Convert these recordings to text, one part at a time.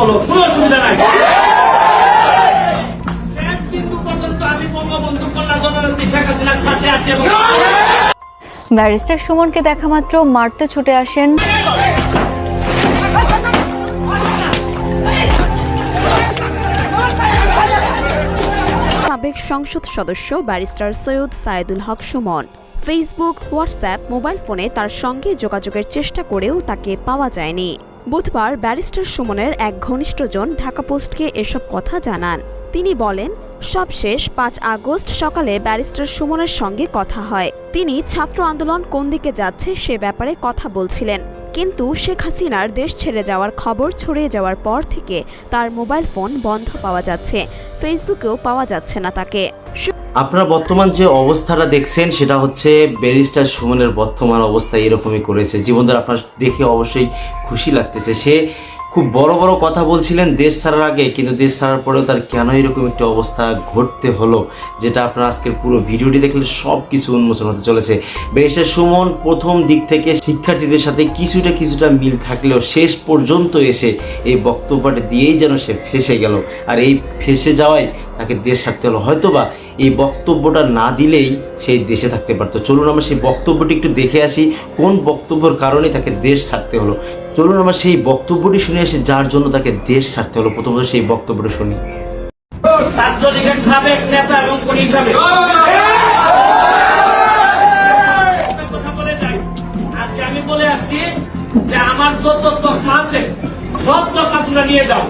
বলো কোনো অসুবিধা নাই। শেষ বিন্দু পর্যন্ত আমি বঙ্গবন্ধু কন্যা জননেত্রী শেখ হাসিনার সাথে আছি এবং ব্যারিস্টার সুমনকে দেখা মাত্র মারতে ছুটে আসেন। সাবেক সংসদ সদস্য barrister Syed Sayedul Haque Sumon. Facebook WhatsApp mobile ফোনে তার সঙ্গে যোগাযোগের চেষ্টা করেও তাকে পাওয়া যায়নি। বুধবার ব্যারিস্টার সুমনের এক ঘনিষ্ঠজন ঢাকা পোস্টকে এসব কথা জানান। তিনি বলেন, সবশেষ পাঁচ আগস্ট সকালে ব্যারিস্টার সুমনের সঙ্গে কথা হয়। তিনি ছাত্র আন্দোলন কোন দিকে যাচ্ছে সে ব্যাপারে কথা বলছিলেন। কিন্তু শেখ হাসিনার দেশ ছেড়ে যাওয়ার খবর ছড়িয়ে যাওয়ার পর থেকে তার মোবাইল ফোন বন্ধ পাওয়া যাচ্ছে। ফেসবুকেও পাওয়া যাচ্ছে না তাকে। আপনারা বর্তমান যে অবস্থাটা দেখছেন, সেটা হচ্ছে ব্যারিস্টার সুমনের বর্তমান অবস্থা এরকমই করেছে। জীবনদার আপনার দেখে অবশ্যই খুশি লাগতেছে। সে খুব বড় বড় কথা বলছিলেন, দেশ ছাড়ার আগে, কিন্তু দেশ ছাড়ার পরেও তার কেন এরকম একটি অবস্থা ঘটতে হলো, যেটা আপনারা আজকের পুরো ভিডিওটি দেখলে সব কিছু উন্মোচন হতে চলেছে। ব্যারিস্টার সুমন প্রথম দিক থেকে শিক্ষার্থীদের সাথে কিছুটা কিছুটা মিল থাকলেও শেষ পর্যন্ত এসে এই বক্তব্যটা দিয়েই যেন সে ফেসে গেল। আর এই ফেসে যাওয়ায় তাকে দেশ ছাড়তে হলো। হয়তোবা এই বক্তব্যটা না দিলেই সেই দেশে থাকতে পারতো। চলুন আমরা সেই বক্তব্যটি একটু দেখে আসি, কোন বক্তব্যের কারণে তাকে দেশ ছাড়তে হলো। চলুন আমরা সেই বক্তব্যটি শুনে আসি, যার জন্য তাকে দেশ ছাড়তে হলো। প্রথমত সেই বক্তব্যটা শুনি। আমার যত তকমা আছে, সব তকমা নিয়ে যাও।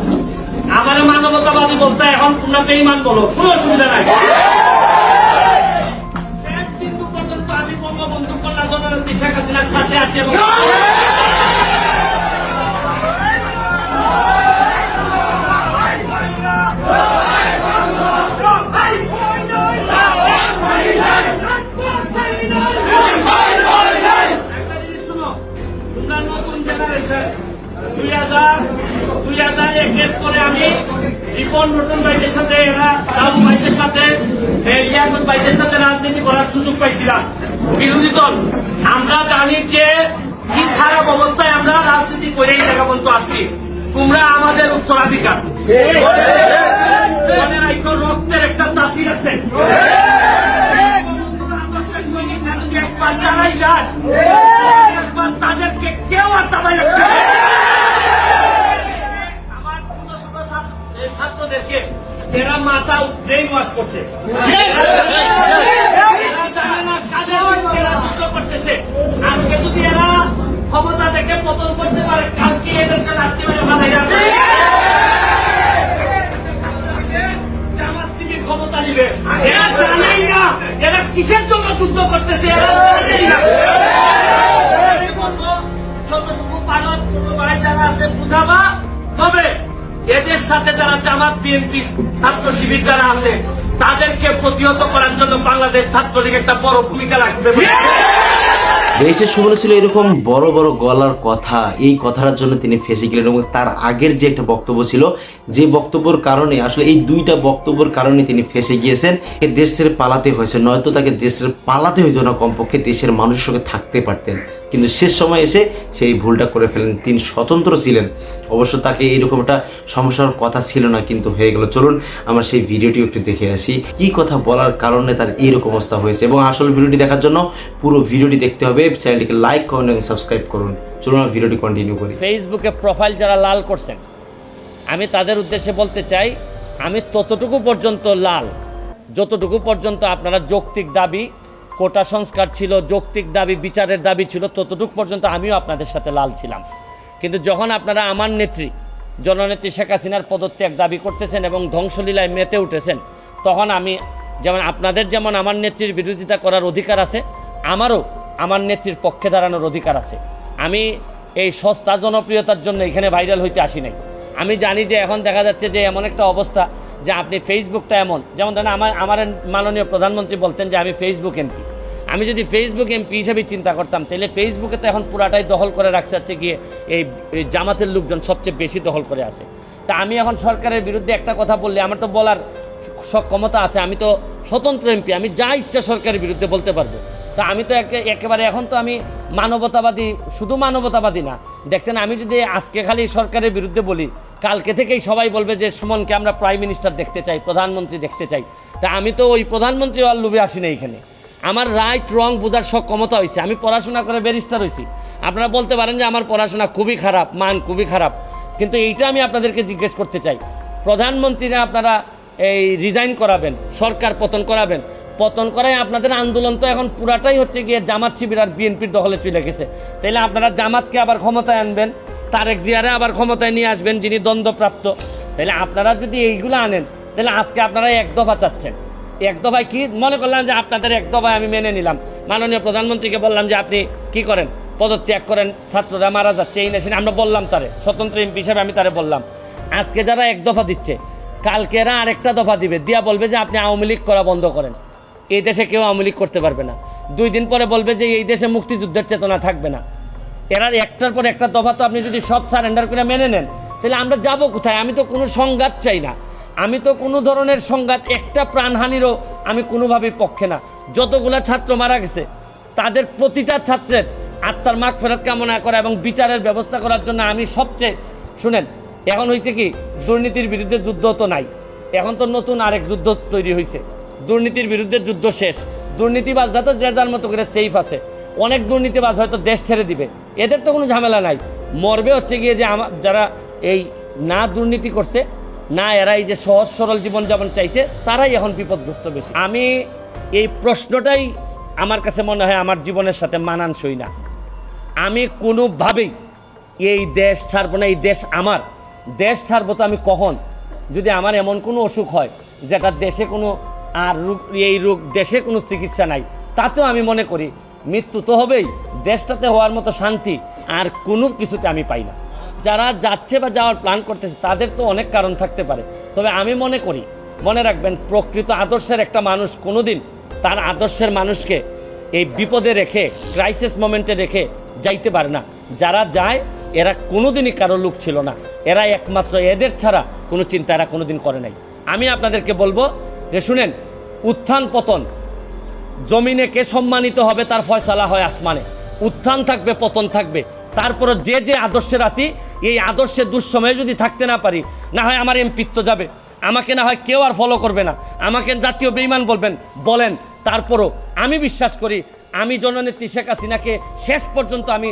আমার মানবতাবাদী বলতে এখন তোমরা বেইমান বলো, কোনো অসুবিধা নাই। শেষ বিন্দু পর্যন্ত আমি বঙ্গবন্ধু জননেত্রী শেখ হাসিনার সাথে আছি এবং রিপন ইয়াকুত ভাইদের সাথে রাজনীতি করার সুযোগ পাইছিলাম। বিরোধী দল, আমরা জানি যে কি খারাপ অবস্থায় আমরা রাজনীতি করে এই জায়গা পর্যন্ত আসছি। তোমরা আমাদের উত্তরাধিকার। আজকে যদি এরা ক্ষমতা পতন করতে পারে কালকে এদেরকে রাত্রি বেলা ক্ষমতা নিবে এরা এরা কিসের সাথে যারা জামাত বিএনপি ছাত্র শিবির যারা আছে তাদেরকে প্রতিহত করার জন্য বাংলাদেশ ছাত্রলীগ একটা বড় ভূমিকা রাখবে ব্যারিস্টার সুমন ছিল এরকম বড় বড় গলার কথা এই কথাটার জন্য তিনি ফেসে গেলেন এবং তার আগের যে একটা বক্তব্য ছিল যে বক্তব্যের কারণে আসলে এই দুইটা বক্তব্যের কারণে তিনি ফেসে গিয়েছেন। এ দেশ ছেড়ে পালাতে হয়েছে নয়তো তাকে দেশের পালাতে হইতো না কমপক্ষে দেশের মানুষের সঙ্গে থাকতে পারতেন। কিন্তু শেষ সময় এসে সেই ভুলটা করে ফেলেন। তিনি স্বতন্ত্র ছিলেন। অবশ্য তাকে এইরকম একটা সমস্যার কথা ছিল না, কিন্তু হয়ে গেল। চলুন আমরা সেই ভিডিওটি একটু দেখে আসি। কি কথা বলার কারণে তার এইরকম অবস্থা হয়েছে এবং আসল ভিডিওটি দেখার জন্য পুরো ভিডিওটি দেখতে হবে। চ্যানেলটিকে লাইক করুন এবং সাবস্ক্রাইব করুন। চলুন আমরা ভিডিওটি কন্টিনিউ করি। ফেসবুকে প্রোফাইল যারা লাল করছেন, আমি তাদের উদ্দেশ্যে বলতে চাই, আমি ততটুকু পর্যন্ত লাল। যতটুকু পর্যন্ত আপনারা যৌক্তিক দাবি কোটা সংস্কার ছিল, যৌক্তিক দাবি, বিচারের দাবি ছিল, ততটুক পর্যন্ত আমিও আপনাদের সাথে লাল ছিলাম। কিন্তু যখন আপনারা আমার নেত্রী, জননেত্রী শেখ হাসিনার পদত্যাগ দাবি করতেছেন এবং ধ্বংসলীলায় মেতে উঠেছেন, তখন আমি যেমন আপনাদের যেমন আমার নেত্রীর বিরোধিতা করার অধিকার আছে, আমারও আমার নেত্রীর পক্ষে দাঁড়ানোর অধিকার আছে। আমি এই সস্তা জনপ্রিয়তার জন্য এখানে ভাইরাল হইতে আসি নাই। আমি জানি যে এখন দেখা যাচ্ছে যে এমন একটা অবস্থা যে আপনি ফেসবুকটা এমন, যেমন ধরেন আমার আমার মাননীয় প্রধানমন্ত্রী বলতেন যে আমি ফেসবুক এমপি আমি যদি ফেসবুক এমপি হিসেবে চিন্তা করতাম, তাহলে ফেসবুকে তো এখন পুরাটাই দখল করে রাখছে হচ্ছে গিয়ে এই জামাতের লোকজন সবচেয়ে বেশি দখল করে আছে। তা আমি এখন সরকারের বিরুদ্ধে একটা কথা বললে, আমার তো বলার সক্ষমতা আছে, আমি তো স্বতন্ত্র এমপি আমি যা ইচ্ছা সরকারের বিরুদ্ধে বলতে পারব। তা আমি তো একে- একেবারে এখন তো আমি মানবতাবাদী, শুধু মানবতাবাদী না। দেখতেন, আমি যদি আজকে খালি সরকারের বিরুদ্ধে বলি, কালকে থেকেই সবাই বলবে যে, সুমনকে আমরা প্রাইম মিনিস্টার দেখতে চাই, প্রধানমন্ত্রী দেখতে চাই। তা আমি তো ওই প্রধানমন্ত্রী আর লোভে আসি না এখানে। আমার রাইট রং বোঝার সক্ষমতা হয়েছে। আমি পড়াশোনা করে ব্যারিস্টার হয়েছি। আপনারা বলতে পারেন যে আমার পড়াশোনা খুবই খারাপ, মান খুবই খারাপ। কিন্তু এইটা আমি আপনাদেরকে জিজ্ঞেস করতে চাই। প্রধানমন্ত্রীরা আপনারা এই রিজাইন করাবেন, সরকার পতন করাবেন। পতন করায় আপনাদের আন্দোলন তো এখন পুরাটাই হচ্ছে গিয়ে জামাত শিবির আর বিএনপির দখলে চলে গেছে। তাইলে আপনারা জামাতকে আবার ক্ষমতায় আনবেন, তারেক জিয়ারে আবার ক্ষমতায় নিয়ে আসবেন যিনি দ্বন্দ্বপ্রাপ্ত। তাহলে আপনারা যদি এইগুলো আনেন তাহলে আজকে আপনারা এক দফা চাচ্ছেন। এক দফায় কি মনে করলাম যে আপনাদের এক দফায় আমি মেনে নিলাম। মাননীয় প্রধানমন্ত্রীকে বললাম যে আপনি কি করেন? পদত্যাগ করেন, ছাত্ররা মারা যাচ্ছে, এই নেশিন আমরা বললাম তারে, স্বতন্ত্র এমপি হিসাবে আমি তারে বললাম। আজকে যারা এক দফা দিচ্ছে, কালকে এরা আরেকটা দফা দিবে। দিয়া বলবে যে আপনি আওয়ামী লীগ করা বন্ধ করেন। এই দেশে কেউ আওয়ামী লীগ করতে পারবে না। দুই দিন পরে বলবে যে এই দেশে মুক্তিযুদ্ধের চেতনা থাকবে না। এরা একটার পর একটা দফা তো আপনি যদি সব সারেন্ডার করে মেনে নেন, তাহলে আমরা যাব কোথায়? আমি তো কোনো সংঘাত চাই না। আমি তো কোনো ধরনের সংঘাত, একটা প্রাণহানিরও আমি কোনোভাবেই পক্ষে না। যতগুলা ছাত্র মারা গেছে, তাদের প্রতিটা ছাত্রের আত্মার মাগ ফেরত কামনা করা এবং বিচারের ব্যবস্থা করার জন্য আমি সবচেয়ে, শুনেন, এখন হয়েছে কি, দুর্নীতির বিরুদ্ধে যুদ্ধ তো নাই। এখন তো নতুন আরেক যুদ্ধ তৈরি হয়েছে দুর্নীতির বিরুদ্ধে যুদ্ধ শেষ। দুর্নীতিবাজরা তো যে যার মতো করে সেফ আছে। অনেক দুর্নীতিবাজ হয়তো দেশ ছেড়ে দিবে। এদের তো কোনো ঝামেলা নাই। মরবে হচ্ছে গিয়ে যে আমার যারা এই না দুর্নীতি করছে না এরা এই যে সহজ সরল জীবনযাপন চাইছে, তারাই এখন বিপদগ্রস্ত বেশি। আমি এই প্রশ্নটাই আমার কাছে মনে হয় আমার জীবনের সাথে মানানসই না। আমি কোনোভাবেই এই দেশ ছাড়বো না, এই দেশ আমার। দেশ ছাড়বো তো আমি কখন? যদি আমার এমন কোনো অসুখ হয়, যেটা দেশে কোনো আর রোগ, এই রোগ, দেশে কোনো চিকিৎসা নাই, তাতেও আমি মনে করি, মৃত্যু তো হবেই, দেশটাতে হওয়ার মতো শান্তি আর কোনো কিছুতে আমি পাই না। যারা যাচ্ছে বা যাওয়ার প্ল্যান করতেছে, তাদের তো অনেক কারণ থাকতে পারে। তবে আমি মনে করি, মনে রাখবেন, প্রকৃত আদর্শের একটা মানুষ কোনোদিন তার আদর্শের মানুষকে এই বিপদে রেখে ক্রাইসিস মোমেন্টে রেখে যাইতে পারে না। যারা যায়, এরা কোনোদিনই কারও লোক ছিল না। এরা একমাত্র এদের ছাড়া কোনো চিন্তা এরা কোনোদিন করে নাই। আমি আপনাদেরকে বলব, যে শুনেন, উত্থান পতন, জমিনে কে সম্মানিত হবে তার ফয়সালা হয় আসমানে। উত্থান থাকবে, পতন থাকবে। তারপরে যে যে আদর্শের আছি এই আদর্শে দুঃসময়ে যদি থাকতে না পারি, না হয় আমার এমপিত্ব যাবে। আমাকে না হয় কেউ আর ফলো করবে না। আমাকে জাতীয় বেইমান বলবেন, বলেন, তারপরও আমি বিশ্বাস করি, আমি জননেত্রী শেখ হাসিনাকে শেষ পর্যন্ত আমি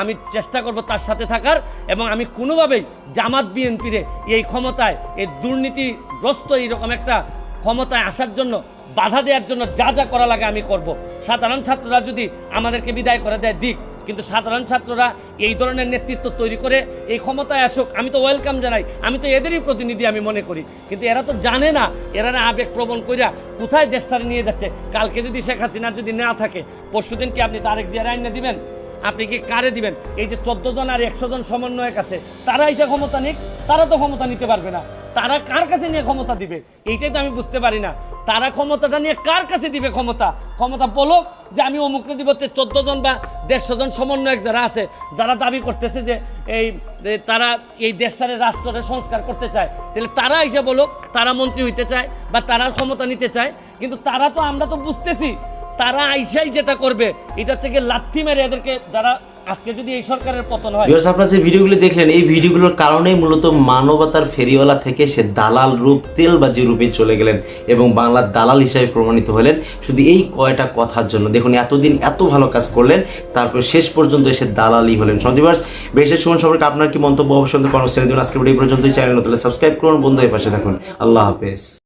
আমি চেষ্টা করব তার সাথে থাকার এবং আমি কোনোভাবেই জামাত বিএনপিরে এই ক্ষমতায় এই দুর্নীতিগ্রস্ত এইরকম একটা ক্ষমতায় আসার জন্য বাধা দেওয়ার জন্য যা যা করা লাগে আমি করব। সাধারণ ছাত্ররা যদি আমাদেরকে বিদায় করে দেয়, দিক। কিন্তু সাধারণ ছাত্ররা এই ধরনের নেতৃত্ব তৈরি করে এই ক্ষমতায় আসুক, আমি তো ওয়েলকাম জানাই। আমি তো এদেরই প্রতিনিধি আমি মনে করি। কিন্তু এরা তো জানে না, এরা না আবেগ প্রবণ কইরা কোথায় দেশটারে নিয়ে যাচ্ছে। কালকে যদি শেখ হাসিনা যদি না থাকে পরশুদিন কি আপনি তারেক জিয়ার আইনে দিবেন? আপনি কি কারে দিবেন? এই যে চোদ্দ জন আর একশো জন সমন্বয়ক আছে, তারা এসে ক্ষমতা নিক, তারা তো ক্ষমতা নিতে পারবে না। তারা কার কাছে নিয়ে ক্ষমতা দিবে? এইটাই তো আমি বুঝতে পারি না। তারা ক্ষমতাটা নিয়ে কার কাছে দিবে ক্ষমতা? ক্ষমতা বলুক যে আমি অমুকরে দিব চোদ্দ জন বা দেড়শো জন সমন্বয়ক যারা আছে, যারা দাবি করতেছে যে এই তারা এই দেশটারে রাষ্ট্রের সংস্কার করতে চায়, তাহলে তারা এসে বলুক তারা মন্ত্রী হইতে চায় বা তারা ক্ষমতা নিতে চায়, কিন্তু তারা তো আমরা তো বুঝতেছি। তারা আইসাই যেটা করবে, এটা হচ্ছে কি লাথি মেরে এদেরকে যারা আজকে যদি এই সরকারের পতন হয় ভিউয়ার্স আপনারা যে ভিডিওগুলো দেখলেন, এই ভিডিওগুলোর কারণেই মূলত মানবতার ফেরিওয়ালা থেকে সে দালাল রূপ, তেলবাজি রূপে চলে গেলেন এবং বাংলার দালাল হিসাবে প্রমাণিত হলেন। শুধু এই কয়টা কথার জন্য। দেখুন, এতদিন এত ভালো কাজ করলেন, তারপর শেষ পর্যন্ত এসে দালালই হলেন। সন্দীপার্স বেশের সময় সম্পর্কে আপনার কি মন্তব্য অবশ্যই কর্মশ্রেণী দিন। আজকে ভিডিও পর্যন্তই। চ্যানেল নতুন সাবস্ক্রাইব করুন। বন্ধু এর পাশে থাকুন। আল্লাহ হাফেজ।